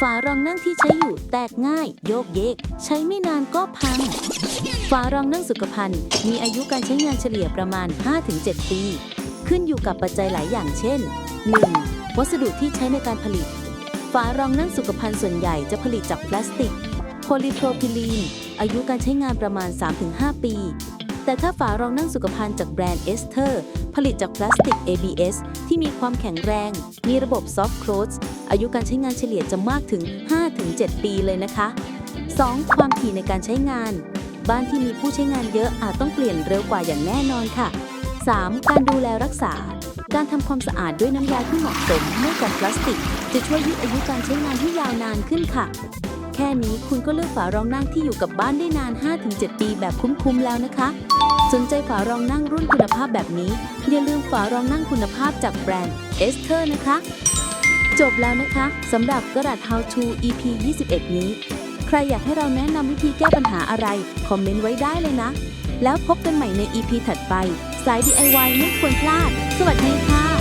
ฝารองนั่งที่ใช้อยู่แตกง่าย โยกเยก ใช้ไม่นานก็พัง ฝารองนั่งสุขภัณฑ์ มีอายุการใช้งานเฉลี่ยประมาณ 5-7 ปี ขึ้นอยู่กับปัจจัยหลายอย่างเช่น 1. วัสดุที่ใช้ในการผลิต ฝารองนั่งสุขภัณฑ์ส่วนใหญ่จะผลิตจากพลาสติก โพลีโพรพิลีน อายุการใช้งานประมาณ 3-5 ปี แต่ถ้าฝารองนั่งสุขภัณฑ์จากแบรนด์เอสเ e อร์ผลิตจากพลาสติก ABS ที่มีความแข็งแรง มีระบบซอฟต์โคลสอายุการใช้งานเฉลี่ยจะมากถึง 5-7 ปีเลยนะคะ 2. ความถี่ในการใช้งาน บ้านที่มีผู้ใช้งานเยอะอาจต้องเปลี่ยนเร็วกว่าอย่างแน่นอนค่ะ 3. การดูแลรักษา การทำความสะอาดด้วยน้ำยาที่เหมาะสมไม่กับพลาสติก จะช่วยยืดอายุการใช้งานให้ยาวนานขึ้นค่ะ แค่นี้คุณก็เลือกฝารองนั่งที่อยู่กับบ้านได้นาน 5-7 ปีแบบคุ้มๆแล้วนะคะ สนใจฝารองนั่งรุ่นคุณภาพแบบนี้ อย่าลืมฝารองนั่งคุณภาพจากแบรนด์เอสเ e อร์นะคะ จบแล้วนะคะสำหรับกระดาษ How to EP 21 นี้ ใครอยากให้เราแนะนำวิธีแก้ปัญหาอะไร คอมเมนต์ไว้ได้เลยนะ แล้วพบกันใหม่ใน EP ถัดไป สาย DIY ไม่ควรพลาด สวัสดีค่ะ